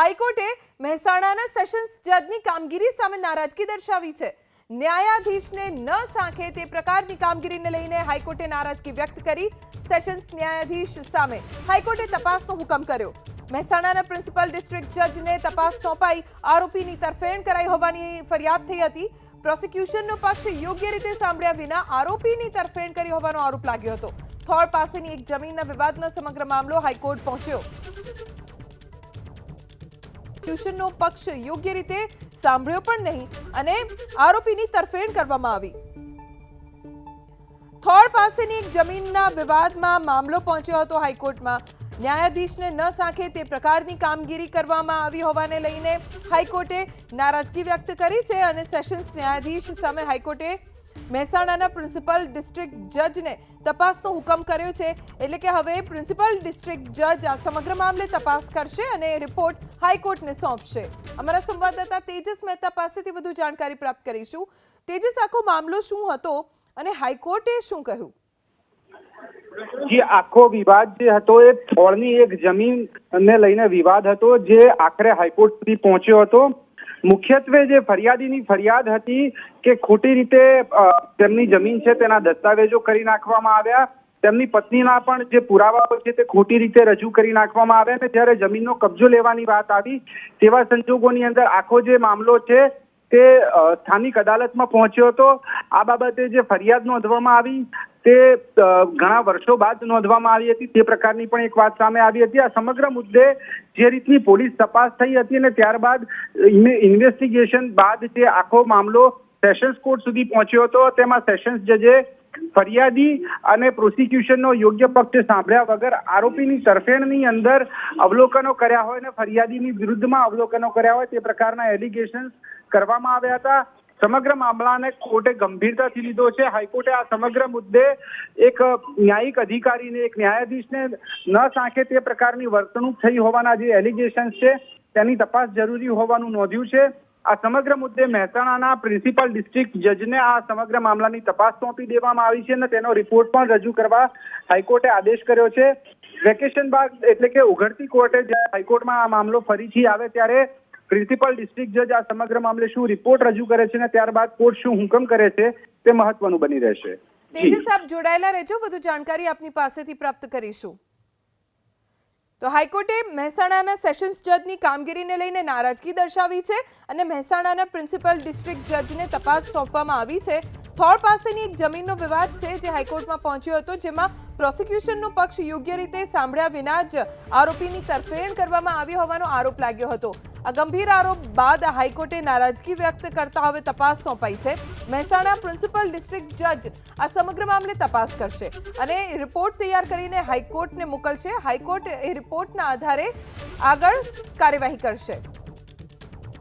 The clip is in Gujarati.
હાઈકોર્ટે મહેસાણાના સેશન્સ જજની કામગીરી સામે નારાજગી દર્શાવી છે. ન્યાયાધીશને ન સાંખે તે પ્રકારની કામગીરીને લઈને હાઈકોર્ટે નારાજગી વ્યક્ત કરી સેશન્સ ન્યાયાધીશ સામે હાઈકોર્ટે તપાસનો હુકમ કર્યો. મહેસાણાના પ્રિન્સિપલ ડિસ્ટ્રિક્ટ જજને તપાસ સોંપાઈ આરોપીની તરફેણ કરાઈ હોવાની ફરિયાદ થઈ હતી. પ્રોસિક્યુશનનો પક્ષ યોગ્ય રીતે સાંભળ્યા વિના આરોપીની તરફેણ કરી હોવાનો આરોપ લાગ્યો હતો. થોળ પાસેની એક જમીનના વિવાદનો સમગ્ર મામલો હાઈકોર્ટ પહોંચ્યો. ટ્યુશનનો પક્ષ યોગ્ય રીતે સાંભળ્યો પણ નહીં અને આરોપીની તરફેણ કરવામાં આવી. થોળ પાસેની એક જમીનના વિવાદમાં મામલો પહોંચ્યો હતો હાઈકોર્ટમાં. ન્યાયાધીશને ન સાંખે તે પ્રકારની કામગીરી કરવામાં આવી હોવાને લઈને હાઈકોર્ટે નારાજગી વ્યક્ત કરી છે અને સેશન્સ ન્યાયાધીશ સામે હાઈકોર્ટે મહેસાણાના પ્રિન્સિપલ ડિસ્ટ્રિક્ટ જજને તપાસનો હુકમ કર્યો છે. એટલે કે હવે પ્રિન્સિપલ ડિસ્ટ્રિક્ટ જજ આ સમગ્ર મામલે તપાસ કરશે અને રિપોર્ટ હાઈકોર્ટને સોંપશે. અમારા સંવાદદાતા તેજસ મહેતા પાસેથી વધુ જાણકારી પ્રાપ્ત કરીશું. તેજસ, આખો મામલો શું હતો અને હાઈકોર્ટે શું કહ્યું? જે આખો વિવાદ જે હતો એ થોડની એક જમીનને લઈને વિવાદ હતો, જે આખરે હાઈકોર્ટ સુધી પહોંચ્યો હતો. મુખ્યત્વે જે ફરિયાદીની ફરિયાદ હતી કે ખોટી રીતે તેમની જમીન છે તેના દસ્તાવેજો કરી નાખવામાં આવ્યા. તેમની પત્નીના પણ જે પુરાવાઓ છે તે ખોટી રીતે રજૂ કરી નાખવામાં આવ્યા અને જ્યારે જમીનનો કબજો લેવાની વાત આવી, તેવા સંજોગોની અંદર આખો જે મામલો છે તે સ્થાનિક અદાલતમાં પહોંચ્યો હતો. આ બાબતે જે ફરિયાદ નોંધવામાં આવી તે ઘણા વર્ષો બાદ નોંધવામાં આવી હતી. તે પ્રકારની પણ એક વાત સામે આવી હતી. આ સમગ્ર મુદ્દે જે રીતની પોલીસ તપાસ થઈ હતી અને ત્યારબાદ ઇન્વેસ્ટિગેશન બાદ જે આખો મામલો સેશન્સ કોર્ટ સુધી પહોંચ્યો હતો, તેમાં સેશન્સ જજે ફરિયાદી અને પ્રોસિક્યુશનનો યોગ્ય પક્ષ સાંભળ્યા વગર આરોપીની તરફેણની અંદર અવલોકનો કર્યા હોય અને ફરિયાદીની વિરુદ્ધમાં અવલોકનો કર્યા હોય તે પ્રકારના એલિગેશન્સ કરવામાં આવ્યા હતા. સમગ્ર મામલાને કોર્ટે ગંભીરતાથી લીધો છે. હાઈકોર્ટે આ સમગ્ર મુદ્દે એક ન્યાયિક અધિકારીને, એક ન્યાયાધીશને ન સાંખે તે પ્રકારની વર્તણૂક થઈ હોવાના જે એલિગેશન છે, તેની તપાસ જરૂરી હોવાનું નોંધ્યું છે. આ સમગ્ર મુદ્દે મહેસાણાના પ્રિન્સિપલ ડિસ્ટ્રિક્ટ જજને આ સમગ્ર મામલાની તપાસ સોંપી દેવામાં આવી છે અને તેનો રિપોર્ટ પણ રજૂ કરવા હાઈકોર્ટે આદેશ કર્યો છે. વેકેશન બાદ એટલે કે ઉઘડતી કોર્ટે હાઈકોર્ટમાં આ મામલો ફરીથી આવે ત્યારે પ્રિન્સિપલ ડિસ્ટ્રિક્ટ જજ આ સમગ્ર મામલે શું રિપોર્ટ રજૂ કરે છે અને ત્યારબાદ કોર્ટ શું હુકમ કરે છે તે મહત્વનું બની રહેશે. તેજસ, આપ જોડાયેલા રહેજો. વધુ જાણકારી આપની પાસેથી પ્રાપ્ત કરીશું. તો હાઈકોર્ટે મહેસાણાના સેશન્સ જજની કામગીરીને લઈને નારાજગી દર્શાવી છે અને મહેસાણાના પ્રિન્સિપલ ડિસ્ટ્રિક્ટ જજને તપાસ સોંપવામાં આવી છે. થોળ પાસેની એક જમીનનો વિવાદ છે જે હાઈકોર્ટમાં પહોંચ્યો હતો, જેમાં પ્રોસિક્યુશનનો પક્ષ યોગ્ય રીતે સાંભળ્યા વિના જ આરોપીની તરફેણ કરવામાં આવી હોવાનો આરોપ લાગ્યો હતો. આ ગંભીર આરોપ બાદ હાઈકોર્ટે નારાજગી વ્યક્ત કરતા હવે તપાસ સોંપાઈ છે. મહેસાણા પ્રિન્સિપલ ડિસ્ટ્રિક્ટ જજ આ સમગ્ર મામલે તપાસ કરશે અને રિપોર્ટ તૈયાર કરીને હાઈકોર્ટને મોકલશે. હાઈકોર્ટ એ રિપોર્ટના આધારે આગળ કાર્યવાહી કરશે.